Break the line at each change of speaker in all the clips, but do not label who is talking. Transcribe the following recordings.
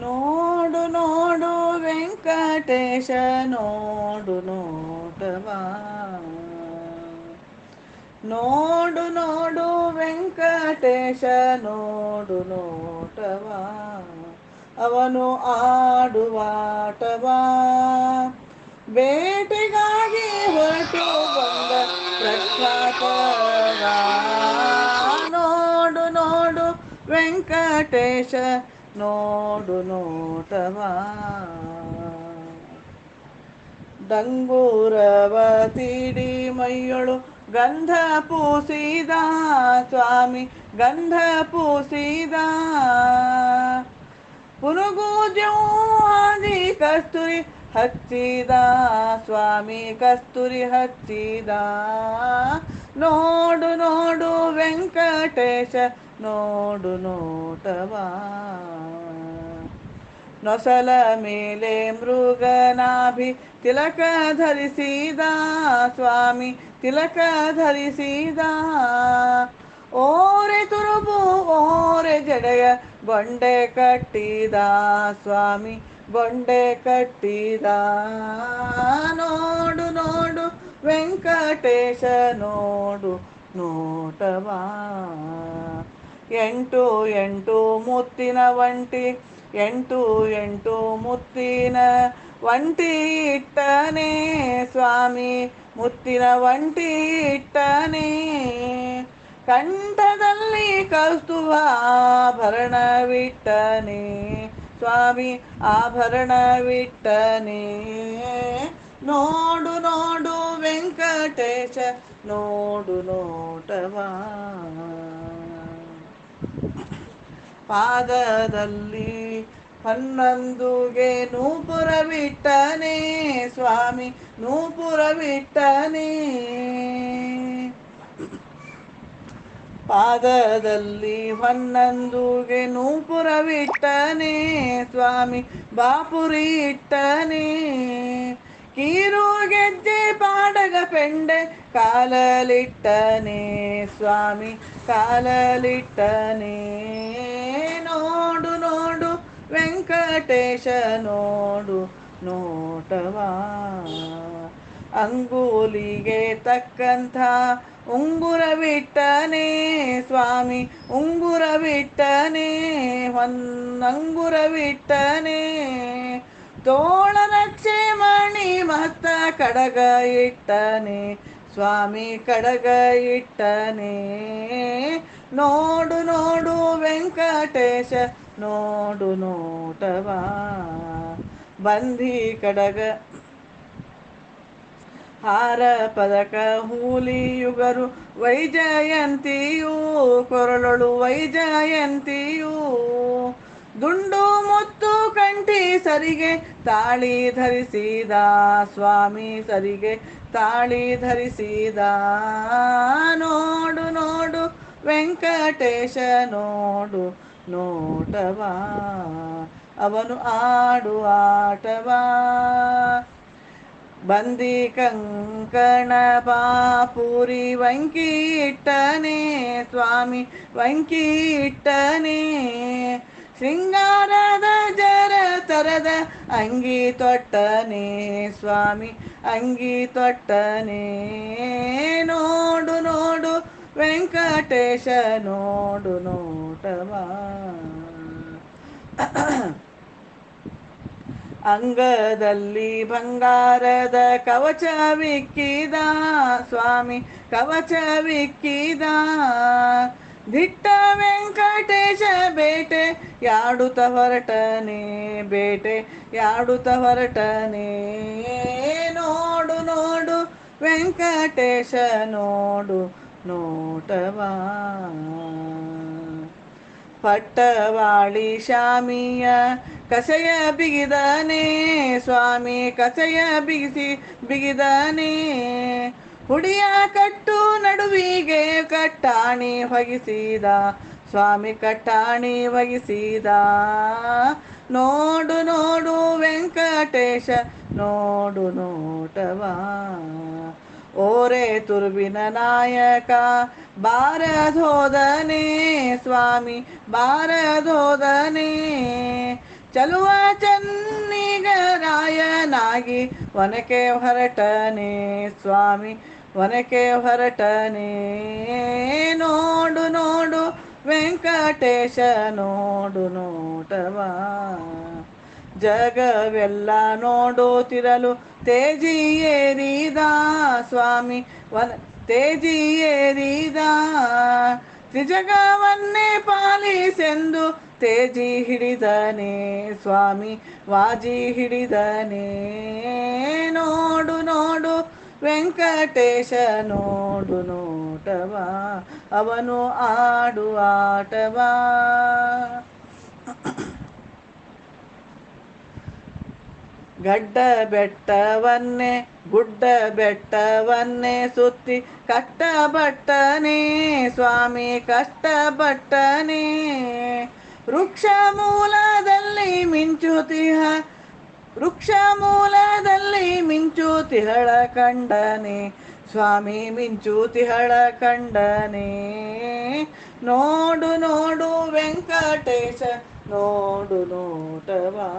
ನೋಡು ನೋಡು ವೆಂಕಟೇಶ, ನೋಡು ನೋಟವಾ ನೋಡು ನೋಡು ವೆಂಕಟೇಶ, ನೋಡು ನೋಟವಾ ಅವನು ಆಡುವಾಟವಾ ಬೇಟೆಗಾಗಿ ಹೊರಟು ಬಂದ ಪ್ರಖ್ಯಾತವ. ನೋಡು ನೋಡು ವೆಂಕಟೇಶ ನೋಡು ನೋಟವಾ ಡಂಗೂರವ ತಿಡಿ ಮೈಯೊಳು ಗಂಧ ಪೂಸಿದ ಸ್ವಾಮಿ, ಗಂಧ ಪೂಸಿದ. ಪುನುಗು ಜೋದಿ ಕಸ್ತೂರಿ ಹಚ್ಚಿದ ಸ್ವಾಮಿ, ಕಸ್ತೂರಿ ಹಚ್ಚಿದ. ನೋಡು ನೋಡು ವೆಂಕಟೇಶ, ನೋಡು ನೋಟವಾ. ನೊಸಲ ಮೇಲೆ ಮೃಗನಾಭಿ, ತಿಲಕ ಧರಿಸಿದ ಸ್ವಾಮಿ, ತಿಲಕ ಧರಿಸಿದ. ಓರೆ ತುರುಬು, ಓರೆ ಜಡೆಯ, ಬಂಡೆ ಕಟ್ಟಿದ ಸ್ವಾಮಿ, ಬಂಡೆ ಕಟ್ಟಿದ. ನೋಡು ನೋಡು ವೆಂಕಟೇಶ ನೋಡು ನೋಟವಾ. ಎಂಟು ಎಂಟು ಮುತ್ತಿನ ಒಂಟಿ, ಎಂಟು ಎಂಟು ಮುತ್ತಿನ ಒಂಟಿ ಇಟ್ಟನೆ ಸ್ವಾಮಿ, ಮುತ್ತಿನ ಒಂಟಿ ಇಟ್ಟನೆ. ಕಂಠದಲ್ಲಿ ಕಸ್ತುವ ಆಭರಣವಿಟ್ಟನೆ ಸ್ವಾಮಿ, ಆಭರಣವಿಟ್ಟನೆ. ನೋಡು ನೋಡು ವೆಂಕಟೇಶ, ನೋಡು ನೋಟವಾ. ಪಾದದಲ್ಲಿ ಹನ್ನೊಂದುಗೆ ನೂಪುರವಿಟ್ಟನೆ ಸ್ವಾಮಿ, ನೂಪುರ ಬಿಟ್ಟನೆ. ಪಾದದಲ್ಲಿ ಹನ್ನೊಂದುಗೆ ನೂಪುರವಿಟ್ಟನೆ ಸ್ವಾಮಿ, ಬಾಪುರಿ ಇಟ್ಟನೆ. ಕೀರು ಗೆಜ್ಜೆ ಪಾಡಗ ಪೆಂಡೆ, ಕಾಲಲಿಟ್ಟನೆ ಸ್ವಾಮಿ, ಕಾಲಲಿಟ್ಟನೆ. ನೋಡು ನೋಡು, ವೆಂಕಟೇಶ, ನೋಡು, ನೋಟವಾ. ಅಂಗೂಲಿಗೆ ತಕ್ಕಂಥ ಉಂಗುರವಿಟ್ಟನೆ ಸ್ವಾಮಿ ಉಂಗುರವಿಟ್ಟನೆ ಹೊನ್ನಂಗುರವಿಟ್ಟನೆ ತೋಳ ರಕ್ಷೆ ಮಣಿ ಮಹತ್ತ ಕಡಗ ಇಟ್ಟನೆ, ಸ್ವಾಮಿ ಕಡಗ ಇಟ್ಟನೆ. ನೋಡು ನೋಡು ವೆಂಕಟೇಶ, ನೋಡು ನೋಟವಾ. ಬಂದಿ ಕಡಗ. ಹಾರ ಪದಕ ಹೂಲಿಯುಗರು ವೈಜಯಂತಿಯೂ, ಕೊರಳೊಳು ವೈಜಯಂತಿಯೂ. ದುಂಡು ಮುತ್ತು ಕಂಠಿ ಸರಿಗೆ ತಾಳಿ ಧರಿಸಿದ ಸ್ವಾಮಿ ಸರಿಗೆ ತಾಳಿ ಧರಿಸಿದ. ನೋಡು ನೋಡು, ವೆಂಕಟೇಶ, ನೋಡು, ನೋಟವಾ. ಅವನು ಆಡು ಆಟವಾ ಬಂದಿ ಕಂಕಣ ಪಾಪುರಿ ವಂಕಿಟ್ಟನೇ ಸ್ವಾಮಿ ವಂಕಿ ಶೃಂಗಾರದ ಜರ ತರದ ಅಂಗಿ ತೊಟ್ಟನೆ ಸ್ವಾಮಿ, ಅಂಗಿ ತೊಟ್ಟನೆ. ನೋಡು ನೋಡು, ವೆಂಕಟೇಶ, ನೋಡು, ನೋಟವ. ಅಂಗದಲ್ಲಿ ಬಂಗಾರದ ಕವಚವಿಕ್ಕಿದ ಸ್ವಾಮಿ ಕವಚವಿಕ್ಕಿದ ದಿಟ್ಟ ವೆಂಕಟೇಶ ಬೇಟೆ, ಯಾಡುತ್ತ ಹೊರಟನೆ ಬೇಟೆ, ಯಾಡುತ್ತ ಹೊರಟನೆ ನೋಡು ನೋಡು, ವೆಂಕಟೇಶ ನೋಡು, ನೋಟವಾ. ಪಟ್ಟವಾಳಿ ಶಾಮಿಯ ಕಸೆಯ ಬಿಗಿದನೆ, ಸ್ವಾಮಿ ಕಸೆಯ ಬಿಗಿಸಿ ಬಿಗಿದನೆ. ಹುಡಿಯ ಕಟ್ಟು ನಡುವಿಗೆ ಕಟ್ಟಾಣಿ ಹೊಗಿಸಿದ ಸ್ವಾಮಿ ಕಟ್ಟಾಣಿ ಹೊಗಿಸಿದ ನೋಡು ನೋಡು ವೆಂಕಟೇಶ, ನೋಡು ನೋಟವಾ. ಓರೆ ತುರುಬಿನ ನಾಯಕ ಬಾರಧೋದನೆ ಸ್ವಾಮಿ ಬಾರಧೋದನೆ ಚಲುವ ಚನ್ನಿಗರಾಯನಾಗಿ ಒನಕೆ ಹೊರಟನೆ ಸ್ವಾಮಿ. ವನಕೆ ಹೊರಟನೇ, ನೋಡು ನೋಡು, ವೆಂಕಟೇಶ, ನೋಡು ನೋಟವಾ ಜಗವೆಲ್ಲ ನೋಡುತ್ತಿರಲು ತೇಜಿ ಏರಿದ ಸ್ವಾಮಿ ವನ ಏರಿದ ತ್ರಿಜಗವನ್ನೇ ಪಾಲಿಸೆಂದು ತೇಜಿ ಹಿಡಿದನೆ ಸ್ವಾಮಿ, ವಾಜಿ ಹಿಡಿದನೆ. ನೋಡು ನೋಡು ವೆಂಕಟೇಶ ನೋಡು ನೋಟವಾ, ಅವನು ಆಡು ಆಟವಾ ಗಡ್ಡ ಬೆಟ್ಟವನ್ನೇ ಗುಡ್ಡ ಬೆಟ್ಟವನ್ನೇ ಸುತ್ತಿ ಕಷ್ಟಪಟ್ಟನೆ, ಸ್ವಾಮಿ ಕಷ್ಟಪಟ್ಟನೇ. ವೃಕ್ಷ ಮೂಲದಲ್ಲಿ ಮಿಂಚುತಿಹ ವೃಕ್ಷ ಮೂಲದಲ್ಲಿ ಮಿಂಚುತಿಹಳ ಕಂಡನೆ. ಸ್ವಾಮಿ ಮಿಂಚುತಿಹಳ ಕಂಡನೆ. ನೋಡು ನೋಡು ವೆಂಕಟೇಶ, ನೋಡು ನೋಟವಾ.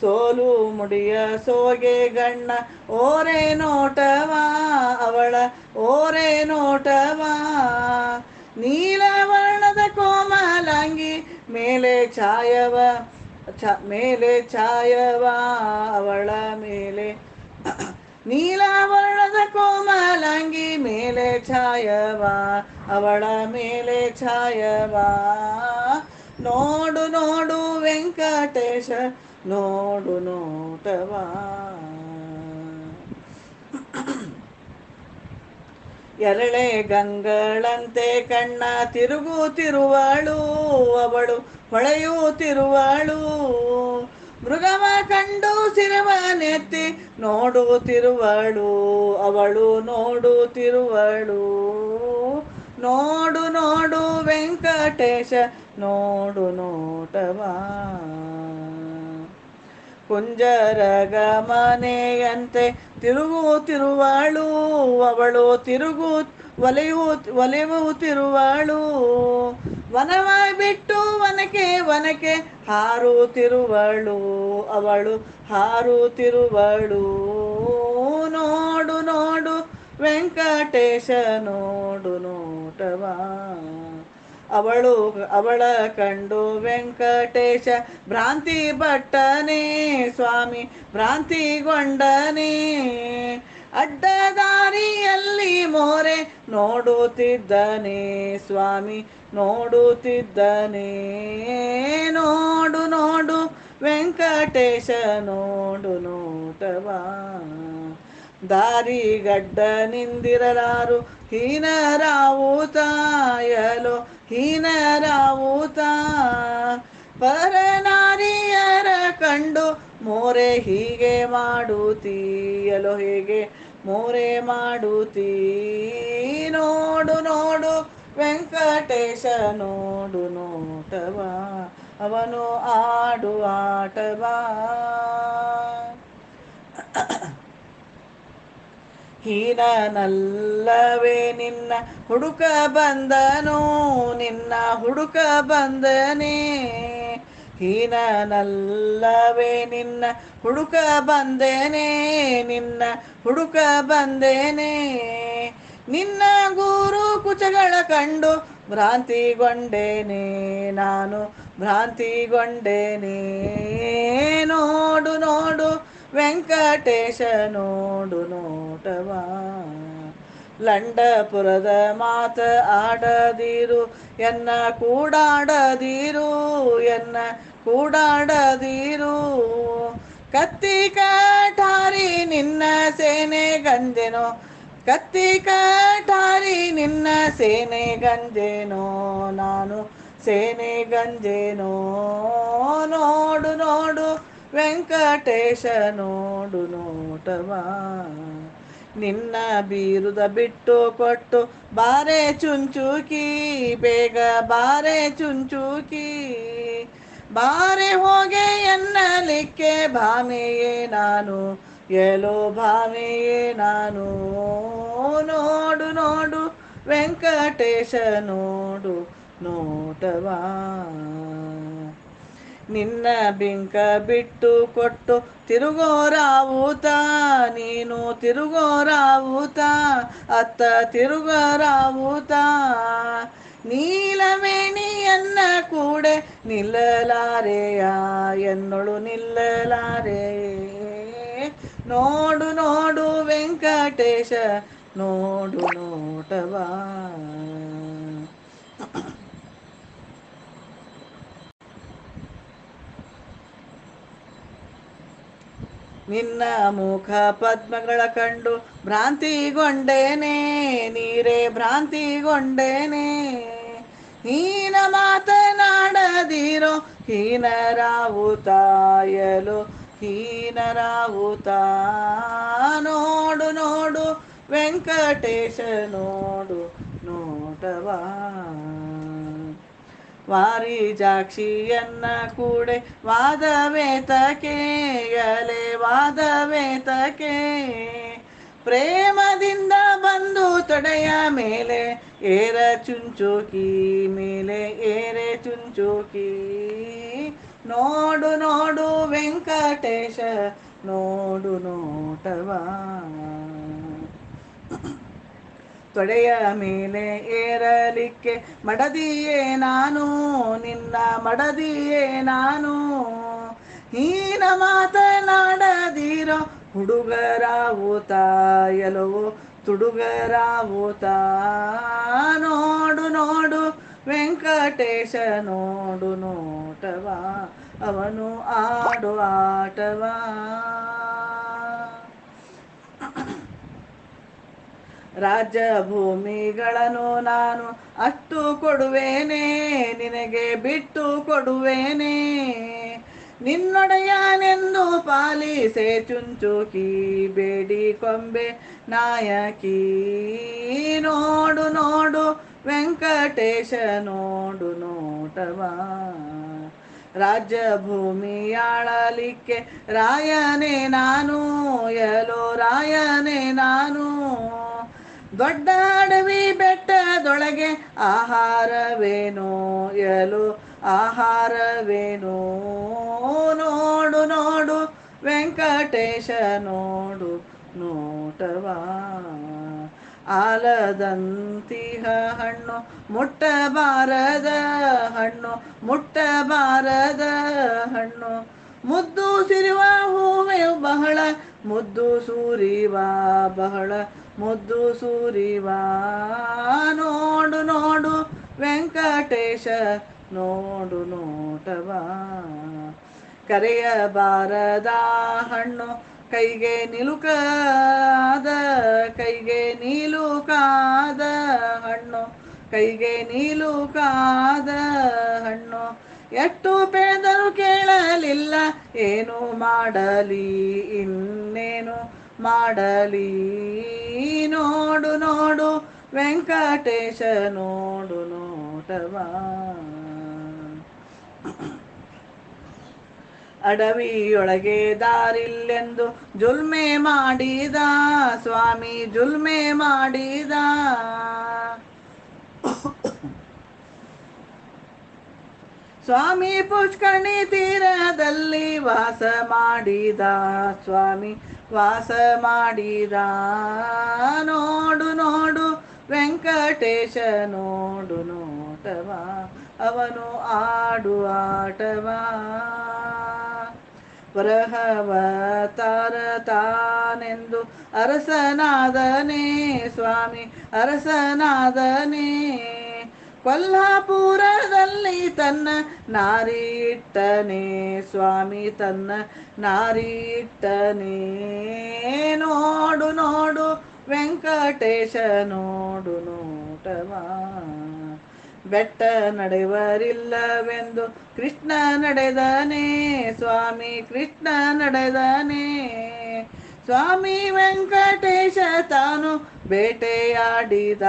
ಸೋಲು ಮುಡಿಯ ಸೋಗೆ ಗಣ್ಣ, ಓರೆ ನೋಟವಾ. ಅವಳ ಓರೆ ನೋಟವಾ. ನೀಲವರ್ಣದ ಕೋಮಲಾಂಗಿ, ಮೇಲೆ ಛಾಯವ. ಮೇಲೆ ಛಾಯವ, ಅವಳ ಮೇಲೆ. ನೀಲಾವರಣದ ಕೋಮಲಾಂಗಿ ಮೇಲೆ ಛಾಯವ, ಅವಳ ಮೇಲೆ ಛಾಯವಾ. ನೋಡು ನೋಡು ವೆಂಕಟೇಶ, ನೋಡು ನೋಟವಾ. ಎರಳೆ ಗಂಗಳಂತೆ ಕಣ್ಣ ತಿರುಗುತ್ತಿರುವಳು ಅವಳು ಹೊಳೆಯುತ್ತಿರುವಳು. ಮೃಗವ ಕಂಡು ಸಿರವನೆತ್ತಿ ನೋಡುತ್ತಿರುವಳು. ಅವಳು ನೋಡುತ್ತಿರುವಳು. ನೋಡು ನೋಡು, ವೆಂಕಟೇಶ, ನೋಡು, ನೋಟವಾ. ಕುಂಜರಗ ಮನೆಯಂತೆ ತಿರುಗುತ್ತಿರುವಳು. ಅವಳು ತಿರುಗು, ಒಲೆಯು, ಒಲೆಯುತ್ತಿರುವಳು. ವನವ ಬಿಟ್ಟು ವನಕೆ ವನಕೆ ಹಾರುತ್ತಿರುವಳು ಅವಳು ಹಾರುತ್ತಿರುವಳು. ನೋಡು ನೋಡು ವೆಂಕಟೇಶ ನೋಡು ನೋಟವ. ಅವಳು ಅವಳ ಕಂಡು ವೆಂಕಟೇಶ ಭ್ರಾಂತಿ ಭಟ್ಟನೇ ಸ್ವಾಮಿ ಭ್ರಾಂತಿಗೊಂಡನೆ ಅಡ್ಡದಾರಿಯಲ್ಲಿ ಮೋರೆ ನೋಡುತ್ತಿದ್ದನೆ ಸ್ವಾಮಿ ನೋಡುತ್ತಿದ್ದನೆ. ನೋಡು ನೋಡು ವೆಂಕಟೇಶ ನೋಡು ನೋಟವಾ. ದಾರಿಗಡ್ಡ ನಿಂದಿರಲಾರು ಹೀನರಾವುತಾಯಲು ಹೀನರಾವುತ ಪರನಾರಿಯರ ಕಂಡು ಮೋರೆ ಹೀಗೆ ಮಾಡುತ್ತೀಯಲೋ ಹೇಗೆ? ಮೋರೆ ಮಾಡುತ್ತೀ? ನೋಡು ನೋಡು, ವೆಂಕಟೇಶ ನೋಡು, ನೋಟವಾ, ಅವನು ಆಡು ಆಟವಾ. ಹೀನನಲ್ಲವೇ ನಿನ್ನ ಹುಡುಕ ಬಂದನು, ನಿನ್ನ ಹುಡುಕ ಬಂದನೆ. ಹೀನನಲ್ಲವೇ ನಿನ್ನ ಹುಡುಕ ಬಂದೇನೆ, ನಿನ್ನ ಹುಡುಕ ಬಂದೇನೆ. ನಿನ್ನ ಗುರು ಕುಚಗಳ ಕಂಡು ಭ್ರಾಂತಿಗೊಂಡೇನೆ, ನಾನು ಭ್ರಾಂತಿಗೊಂಡೇನೆ. ನೋಡು ನೋಡು ವೆಂಕಟೇಶ ನೋಡು ನೋಟವಾ. ಲಂಡಪುರದ ಮಾತ ಆಡದಿರು, ಎನ್ನ ಕೂಡಾಡದಿರು ಎನ್ನ ಕೂಡಾಡದಿರು. ಕತ್ತಿ ಕಠಾರಿ ನಿನ್ನ ಸೇನೆ ಗಂಜೆನೋ, ಕತ್ತಿ ಕಠಾರಿ ನಿನ್ನ ಸೇನೆ ಗಂಜೆನೋ, ನಾನು ಸೇನೆ ಗಂಜೆನೋ. ನೋಡು ನೋಡು ವೆಂಕಟೇಶ ನೋಡು ನೋಟವಾ. ನಿನ್ನ ಬೀರುದ ಬಿಟ್ಟು ಕೊಟ್ಟು ಬಾರೆ ಚುಂಚುಕಿ, ಬೇಗ ಬಾರೆ ಚುಂಚುಕಿ. ಬಾರೆ ಹೋಗೆ ಎನ್ನಲಿಕ್ಕೆ ಭಾಮೆಯೇ ನಾನು ಎಲೋ ಭಾಮೆಯೇ ನಾನು. ನೋಡು ನೋಡು ವೆಂಕಟೇಶ ನೋಡು ನೋಟವಾ. ನಿನ್ನ ಬಿಂಕ ಬಿಟ್ಟು ಕೊಟ್ಟು ತಿರುಗೋರಾವೂತ ನೀನು ತಿರುಗೋರಾವೂತ ಅತ್ತ ತಿರುಗರಾವೂತ ನೀಲಮೇಣಿಯನ್ನ ಕೂಡೆ ನಿಲ್ಲಲಾರೆಯ ಎನ್ನೊಳು ನಿಲ್ಲಲಾರೆ. ನೋಡು ನೋಡು ವೆಂಕಟೇಶ, ನೋಡು ನೋಟವಾ. ನಿನ್ನ ಮುಖ ಪದ್ಮಗಳ ಕಂಡು ಭ್ರಾಂತಿಗೊಂಡೇನೆ, ನೀರೇ ಭ್ರಾಂತಿಗೊಂಡೇನೆ. ಹೀನ ಮಾತನಾಡದಿರೋ ಹೀನರಾವುತಾಯಲು ಹೀನರಾವುತ ನೋಡು ನೋಡು, ವೆಂಕಟೇಶ ನೋಡು, ನೋಟವಾ. ವಾರಿಜಾಕ್ಷಿಯನ್ನ ಕೂಡೆ ಎಲೆ ವಾದವೇತಕೆ. ಪ್ರೇಮದಿಂದ ಬಂದು ತೊಡೆಯ ಮೇಲೆ ಏರ ಚುಂಚೋಕಿ ಮೇಲೆ ಏರೆ ಚುಂಚೋಕಿ. ನೋಡು ನೋಡು ವೆಂಕಟೇಶ, ನೋಡು ನೋಟವಾ. ತೊಡೆಯ ಮೇಲೆ ಏರಲಿಕ್ಕೆ, ಮಡದಿಯೇ ನಾನು, ನಿನ್ನ ಮಡದಿಯೇ ನಾನು, ಹೀನ ಮಾತನಾಡದಿರೋ ಹುಡುಗರಾವುತ ಎಲವು ತುಡುಗರಾವುತ ನೋಡು ನೋಡು, ವೆಂಕಟೇಶ, ನೋಡು, ನೋಟವಾ, ಅವನು ಆಡು ಆಟವಾ ರಾಜ್ಯ ಭೂಮಿಗಳನ್ನು ನಾನು ಅಷ್ಟು ಕೊಡುವೇನೆ, ನಿನಗೆ ಬಿಟ್ಟು ಕೊಡುವೇನೆ. ನಿನ್ನೊಡೆಯನೆಂದು ಪಾಲಿಸೆ ಚುಂಚುಕಿ, ಬೇಡಿ ಕೊಂಬೆ ನಾಯಕಿ. ನೋಡು ನೋಡು, ವೆಂಕಟೇಶ, ನೋಡು, ನೋಟವಾ. ರಾಜ್ಯ ಭೂಮಿಯಾಳಲಿಕ್ಕೆ ರಾಯನೇ ನಾನು ಎಲೋ ರಾಯನೇ ನಾನು. ದೊಡ್ಡ ಅಡವಿ ಬೆಟ್ಟದೊಳಗೆ ಆಹಾರವೇನೋ ಎಲು, ಆಹಾರವೇನೋ ನೋಡು ನೋಡು, ವೆಂಕಟೇಶ ನೋಡು, ನೋಟವಾ. ಆಲದಂತಿಹ ಹಣ್ಣು ಮುಟ್ಟಬಾರದ ಹಣ್ಣು ಮುಟ್ಟಬಾರದ ಹಣ್ಣು. ಮುದ್ದು ಸಿರಿವ ಹೂವೆ ಬಹಳ, ಮುದ್ದು ಸೂರಿವ ಬಹಳ. ಮುದ್ದು ಸೂರಿವಾ, ನೋಡು ನೋಡು, ವೆಂಕಟೇಶ, ನೋಡು, ನೋಟವಾ. ಕರೆಯಬಾರದ ಹಣ್ಣು ಕೈಗೆ ನಿಲುಕಾದ, ಕೈಗೆ ನೀಲುಕಾದ ಹಣ್ಣು ಕೈಗೆ ನೀಲುಕಾದ ಹಣ್ಣು. ಎಷ್ಟು ಪೇದರು ಕೇಳಲಿಲ್ಲ, ಏನು ಮಾಡಲಿ ಇನ್ನೇನು? ಮಾಡಲಿ. ನೋಡು ನೋಡು ವೆಂಕಟೇಶ ನೋಡು ನೋಟವಾ. ಅಡವಿಯೊಳಗೆ ದಾರಿಲ್ಲೆಂದು ಜುಲ್ಮೆ ಮಾಡಿದ. ಸ್ವಾಮಿ ಜುಲ್ಮೆ ಮಾಡಿದ. ಸ್ವಾಮಿ ಪುಷ್ಕರ್ಣಿ ತೀರದಲ್ಲಿ ವಾಸ ಮಾಡಿದ. ಸ್ವಾಮಿ ವಾಸ ಮಾಡಿದ. ನೋಡು ನೋಡು, ವೆಂಕಟೇಶ, ನೋಡು, ನೋಟವ. ಅವನು ಆಡು ಆಟವಾ ವರಹವತಾರ ತಾನೆಂದು ಅರಸನಾದನೇ. ಸ್ವಾಮಿ ಅರಸನಾದನೇ. ಕೊಲ್ಹಾಪುರದಲ್ಲಿ ತನ್ನ ನಾರಿಟ್ಟನೇ ಸ್ವಾಮಿ, ತನ್ನ ನಾರಿಟ್ಟನೇ ನೋಡು ನೋಡು, ವೆಂಕಟೇಶ, ನೋಡು, ನೋಟವಾ. ಬೆಟ್ಟ ನಡೆವರಿಲ್ಲವೆಂದು ಕೃಷ್ಣ ನಡೆದನೇ, ಸ್ವಾಮಿ ಕೃಷ್ಣ ನಡೆದನೆ. ಸ್ವಾಮಿ ವೆಂಕಟೇಶ ತಾನು ಬೇಟೆಯಾಡಿದ,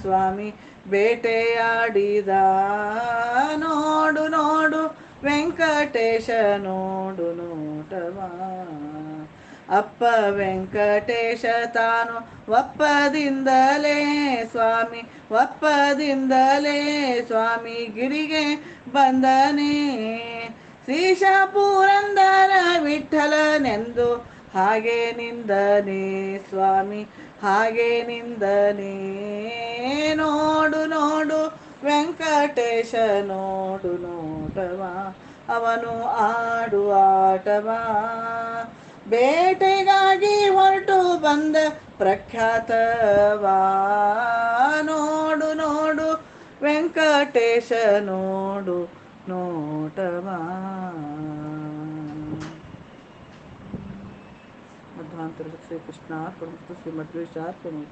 ಸ್ವಾಮಿ ಬೇಟೆಯಾಡಿದ. ನೋಡು ನೋಡು, ವೆಂಕಟೇಶ, ನೋಡು ನೋಟವಾ ಅಪ್ಪ ವೆಂಕಟೇಶ ತಾನು ಒಪ್ಪದಿಂದಲೇ ಸ್ವಾಮಿ ಒಪ್ಪದಿಂದಲೇ ಸ್ವಾಮಿ ಗಿರಿಗೆ ಬಂದನೆ. ಶ್ರೀಶ ಪುರಂದರ ವಿಠಲನೆಂದು ಹಾಗೆ ನಿಂದನೆ ಸ್ವಾಮಿ, ಹಾಗೆ ನಿಂದನೆ. ನೋಡು ನೋಡು, ವೆಂಕಟೇಶ, ನೋಡು ನೋಟವ ಅವನು ಆಡುವ ಆಟವ ಬೇಟೆಗಾಗಿ ಹೊರಟು ಬಂದ ಪ್ರಖ್ಯಾತವಾ. ನೋಡು ನೋಡು, ವೆಂಕಟೇಶ, ನೋಡು ನೋಟವಾ भगवान सर्वस्य कृष्णार्पणमस्तु श्रीमद्विशार्पणम्